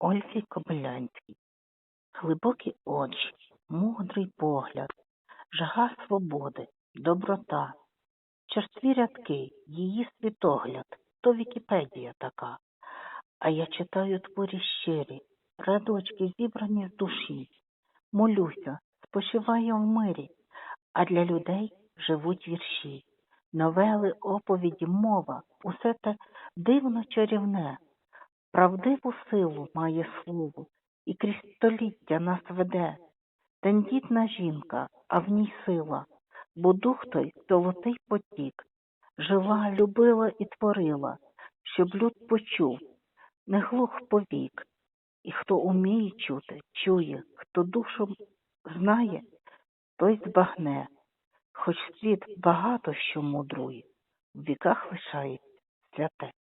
Ользі Кобилянській. Глибокі очі, мудрий погляд, жага свободи, доброта, черстві рядки, її світогляд, то Вікіпедія така. А я читаю творі щирі, рядочки зібрані з душі, молюся, спочиваю в мирі, а для людей живуть вірші. Новели, оповіді, мова, усе те дивно чарівне, правдиву силу має слово, і крізь століття нас веде. Тендітна жінка, а в ній сила, бо дух той золотий потік, жила, любила і творила, щоб люд почув, не глух повік. І хто уміє чути, чує, хто душу знає, той збагне, хоч світ багато що мудрує, в віках лишається святе.